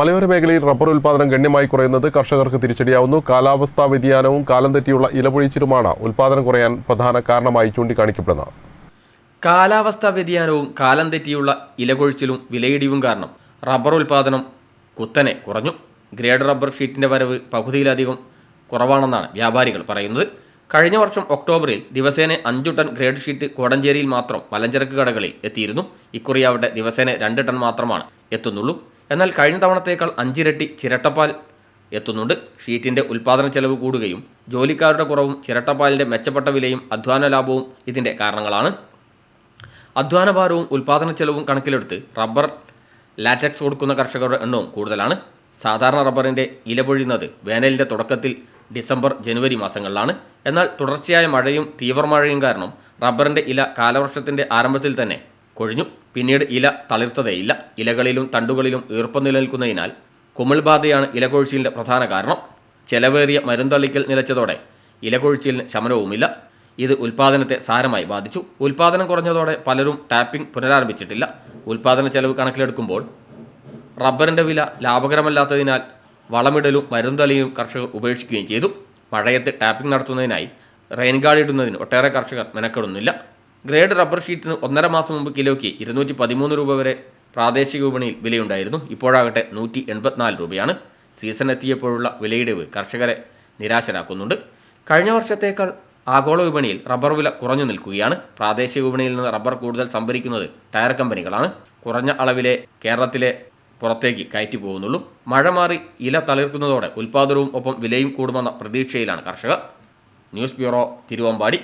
മലയോര മേഖലയിൽ റബ്ബർ ഉൽപാദനം ഗണ്യമായി കുറയുന്നത് കർഷകർക്ക് തിരിച്ചടിയാവുന്നു. കാലാവസ്ഥാ വ്യതിയാനവും കാലം തെറ്റിയുള്ള ഇലപൊഴിച്ചിലുമാണ് ഉൽപാദനം കുറയാൻ പ്രധാന കാരണമായി ചൂണ്ടിക്കാണിക്കപ്പെടുന്നത്. കാലാവസ്ഥാ വ്യതിയാനവും കാലം തെറ്റിയുള്ള ഇലകൊഴിച്ചിലും വിലയിടിവും കാരണം റബ്ബർ ഉൽപാദനം കുത്തനെ കുറഞ്ഞു. ഗ്രേഡ് റബ്ബർ ഷീറ്റിന്റെ വരവ് പകുതിയിലധികം കുറവാണെന്നാണ് വ്യാപാരികൾ പറയുന്നത്. കഴിഞ്ഞ വർഷം ഒക്ടോബറിൽ ദിവസേന അഞ്ചു ടൺ ഗ്രേഡ് ഷീറ്റ് കോടഞ്ചേരിയിൽ മാത്രം മലഞ്ചരക്ക് കടകളിൽ എത്തിയിരുന്നു. ഇക്കുറിയാവട്ടെ ദിവസേന രണ്ട് ടൺ മാത്രമാണ് എത്തുന്നുള്ളൂ. എന്നാൽ കഴിഞ്ഞ തവണത്തേക്കാൾ അഞ്ചിരട്ടി ചിരട്ടപ്പാൽ എത്തുന്നുണ്ട്. ഷീറ്റിന്റെ ഉൽപ്പാദന ചെലവ് കൂടുകയും ജോലിക്കാരുടെ കുറവും ചിരട്ടപ്പാലിന്റെ മെച്ചപ്പെട്ട വിലയും അധ്വാന ലാഭവും ഇതിന്റെ കാരണങ്ങളാണ്. അധ്വാനഭാരവും ഉൽപാദന ചെലവും കണക്കിലെടുത്ത് റബ്ബർ ലാറ്റക്സ് കൊടുക്കുന്ന കർഷകരുടെ എണ്ണവും കൂടുതലാണ്. സാധാരണ റബ്ബറിന്റെ ഇല പൊഴിയുന്നത് വേനലിന്റെ തുടക്കത്തിൽ ഡിസംബർ ജനുവരി മാസങ്ങളിലാണ്. എന്നാൽ തുടർച്ചയായ മഴയും തീവ്രമഴയും കാരണം റബ്ബറിന്റെ ഇല കാലവർഷത്തിന്റെ ആരംഭത്തിൽ തന്നെ കൊഴിഞ്ഞു. പിന്നീട് ഇല തളിർത്തതേയില്ല ഇലകളിലും തണ്ടുകളിലും ഈർപ്പം നിലനിൽക്കുന്നതിനാൽ കുമിൾബാധയാണ് ഇലകൊഴിച്ചിലിന്റെ പ്രധാന കാരണം. ചെലവേറിയ മരുന്തള്ളിക്കൽ നിലച്ചതോടെ ഇലകൊഴിച്ചിലിന് ശമനവുമില്ല. ഇത് ഉൽപാദനത്തെ സാരമായി ബാധിച്ചു. ഉൽപാദനം കുറഞ്ഞതോടെ പലരും ടാപ്പിംഗ് പുനരാരംഭിച്ചിട്ടില്ല. ഉൽപാദന ചെലവ് കണക്കിലെടുക്കുമ്പോൾ റബ്ബറിന്റെ വില ലാഭകരമല്ലാത്തതിനാൽ വളമിടലും മരുന്തളിയും കർഷകർ ഉപേക്ഷിക്കുകയും ചെയ്തു. മഴയത്ത് ടാപ്പിംഗ് നടത്തുന്നതിനായി റെയിൻ ഗാർഡ് ഇടുന്നതിന് ഒട്ടേറെ കർഷകർ മെനക്കെടുന്നില്ല. ഗ്രേഡ് റബ്ബർ ഷീറ്റിന് ഒന്നര മാസം മുമ്പ് കിലോയ്ക്ക് ഇരുന്നൂറ്റി പതിമൂന്ന് രൂപ വരെ പ്രാദേശിക വിപണിയിൽ വിലയുണ്ടായിരുന്നു. ഇപ്പോഴാകട്ടെ നൂറ്റി എൺപത്തിനാല് രൂപയാണ് സീസൺ എത്തിയപ്പോഴുള്ള വിലയിടിവ് കർഷകരെ നിരാശരാക്കുന്നുണ്ട്. കഴിഞ്ഞ വർഷത്തേക്കാൾ ആഗോള വിപണിയിൽ റബ്ബർ വില കുറഞ്ഞു നിൽക്കുകയാണ്. പ്രാദേശിക വിപണിയിൽ നിന്ന് റബ്ബർ കൂടുതൽ സംഭരിക്കുന്നത് ടയർ കമ്പനികളാണ്. കുറഞ്ഞ അളവിലെ കേരളത്തിലെ പുറത്തേക്ക് കയറ്റി പോകുന്നുള്ളൂ. മഴ മാറി ഇല തളിർക്കുന്നതോടെ ഉൽപാദനവും ഒപ്പം വിലയും കൂടുമെന്ന പ്രതീക്ഷയിലാണ് കർഷകർ. News bureau Thiruvambady.